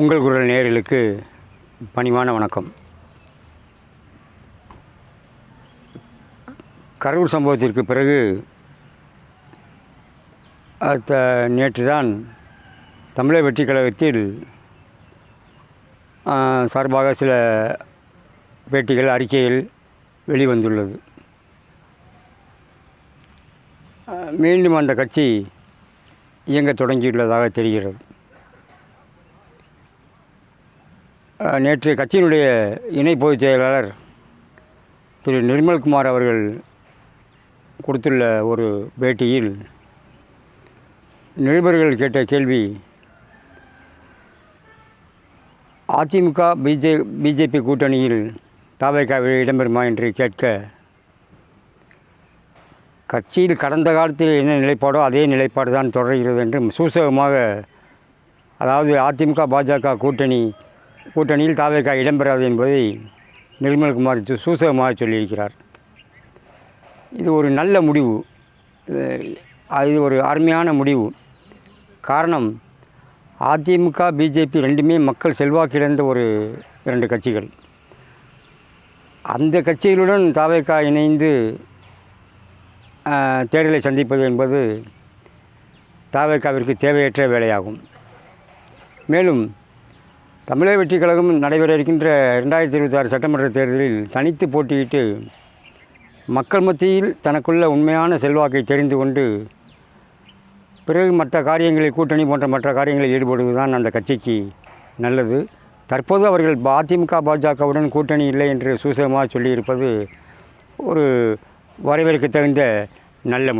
உங்கள் குரல் நேரலுக்கு பணிவான வணக்கம். கரூர் சம்பவத்திற்கு பிறகு அத்த நேற்று தான் தமிழர் வெற்றி கழகத்தில் சார்பாக சில பேட்டிகள் அறிக்கைகள் வெளிவந்துள்ளது. மீண்டும் அந்த கட்சி இயங்க தொடங்கியுள்ளதாக தெரிகிறது. நேற்று கட்சியினுடைய இணை பொதுச் செயலாளர் திரு நிர்மல்குமார் அவர்கள் கொடுத்துள்ள ஒரு பேட்டியில் நிருபர்கள் கேட்ட கேள்வி அதிமுக பிஜே பிஜேபி கூட்டணியில் தாவைக்காவில் இடம்பெறுமா என்று கேட்க கட்சியில் கடந்த காலத்தில் என்ன நிலைப்பாடோ அதே நிலைப்பாடு தான் தொடர்கிறது என்று சூசகமாக அதாவது அதிமுக பாஜக கூட்டணி கூட்டணியில் தாவேக்கா இடம்பெறாது என்பதை நிர்மல்குமார் சு- சூசகமாக சொல்லியிருக்கிறார். இது ஒரு நல்ல முடிவு. இது- ஒரு அருமையான முடிவு. காரணம் அதிமுக பிஜேபி ரெண்டுமே மக்கள் செல்வாக்கிழந்த ஒரு இரண்டு கட்சிகள். அந்த கட்சிகளுடன் தாவேக்கா இணைந்து தேர்தலை சந்திப்பது என்பது தாவேக்காவிற்கு தேவையற்ற வேலையாகும். மேலும் தமிழக வெற்றி கழகம் நடைபெற இருக்கின்ற ரெண்டாயிரத்தி இருபத்தாறு சட்டமன்ற தேர்தலில் தனித்து போட்டியிட்டு மக்கள் மத்தியில் தனக்குள்ள உண்மையான செல்வாக்கை தெரிந்து கொண்டு பிறகு மற்ற காரியங்களில் கூட்டணி போன்ற மற்ற காரியங்களில் ஈடுபடுவதுதான் அந்த கட்சிக்கு நல்லது. தற்போது அவர்கள் அதிமுக பாஜகவுடன் கூட்டணி இல்லை என்று சூசகமாக சொல்லியிருப்பது ஒரு வரவேற்க தகுந்த நல்ல முடிவு